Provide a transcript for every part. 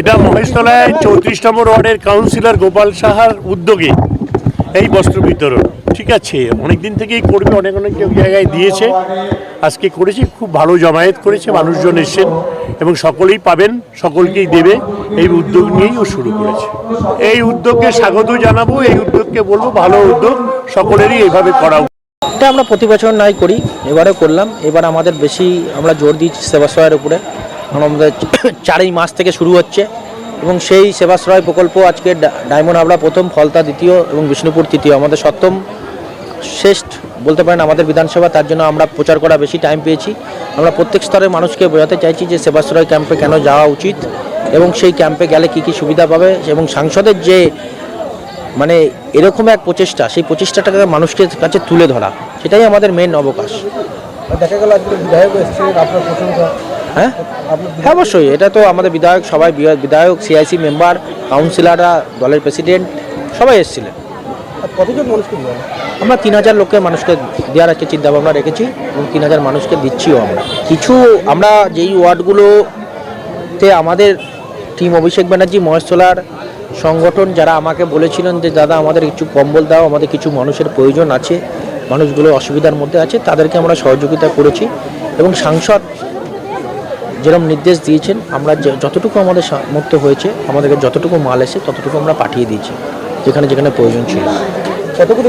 এটা মহেশতলায় চৌত্রিশ নম্বর ওয়ার্ডের কাউন্সিলর গোপাল সাহার উদ্যোগে এই বস্ত্র বিতরণ। ঠিক আছে অনেক দিন থেকেই করবে, অনেক অনেক জায়গায় দিয়েছে। আজকে করেছে, খুব ভালো জমায়েত করেছে, মানুষজন এসেছেন এবং সকলেই পাবেন, সকলকেই দেবে। এই উদ্যোগ নিয়েই ও শুরু করেছে। এই উদ্যোগকে স্বাগত জানাব, এই উদ্যোগকে বলব, ভালো উদ্যোগ, সকলেরই এইভাবে করা এটা আমরা প্রতি বছর নাই করি, এবারেও করলাম। এবার আমাদের বেশি আমরা জোর দিচ্ছি সেবাশ্রয়ের উপরে। কারণ আমাদের চারই মাস থেকে শুরু হচ্ছে এবং সেই সেবাশ্রয় প্রকল্প আজকে ডায়মন্ড হাবড়া প্রথম, ফলতা দ্বিতীয় এবং বিষ্ণুপুর তৃতীয়। আমাদের সপ্তম শ্রেষ্ঠ বলতে পারেন আমাদের বিধানসভা, তার জন্য আমরা প্রচার করা বেশি টাইম পেয়েছি। আমরা প্রত্যেক স্তরের মানুষকে বোঝাতে চাইছি যে সেবাশ্রয় ক্যাম্পে কেন যাওয়া উচিত এবং সেই ক্যাম্পে গেলে কি কি সুবিধা পাবে এবং সাংসদের যে মানে এরকম এক প্রচেষ্টা, সেই প্রচেষ্টাটাকে মানুষকে কাছে তুলে ধরা, সেটাই আমাদের মেন অবকাশ। দেখা গেল আজকে বিধায়ক এসেছিলেন, আপনার প্রশংসা। হ্যাঁ? হ্যাঁ অবশ্যই। এটা তো আমাদের বিধায়ক সবাই বিধায়ক সিআইসি মেম্বার কাউন্সিলররা দলের প্রেসিডেন্ট সবাই এসেছিলেন। কতজন মানুষকে আমরা তিন হাজার লোকের মানুষকে দেওয়ার একটা চিন্তাভাবনা রেখেছি এবং তিন হাজার মানুষকে দিচ্ছিও আমরা। কিছু আমরা যেই ওয়ার্ডগুলোতে আমাদের টিম অভিষেক ব্যানার্জি মহেশতলার সংগঠন যারা আমাকে বলেছিলেন যে দাদা আমাদের কিছু কম্বল দাও আমাদের কিছু মানুষের প্রয়োজন আছে মানুষগুলো অসুবিধার মধ্যে আছে তাদেরকে আমরা সহযোগিতা করেছি। এবং সাংসদ যেরকম নির্দেশ দিয়েছেন আমরা যতটুকু আমাদের সামর্থ্য হয়েছে আমাদেরকে যতটুকু মাল এসে ততটুকু আমরা পাঠিয়ে দিয়েছি যেখানে যেখানে প্রয়োজন ছিল। কতগুলো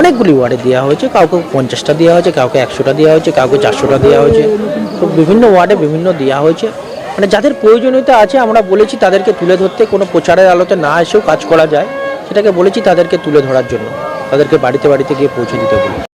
অনেকগুলি ওয়ার্ডে দেওয়া হয়েছে কাউকে পঞ্চাশটা দেওয়া হয়েছে কাউকে একশোটা দেওয়া হয়েছে কাউকে চারশোটা দেওয়া হয়েছে। তো বিভিন্ন ওয়ার্ডে বিভিন্ন দেওয়া হয়েছে। মানে যাদের প্রয়োজনীয়তা আছে আমরা বলেছি তাদেরকে তুলে ধরতে কোনো প্রচারের আলোতে না এসেও কাজ করা যায়। সেটাকে বলেছি তাদেরকে তুলে ধরার জন্য তাদেরকে বাড়িতে বাড়িতে গিয়ে পৌঁছে দিতে বলি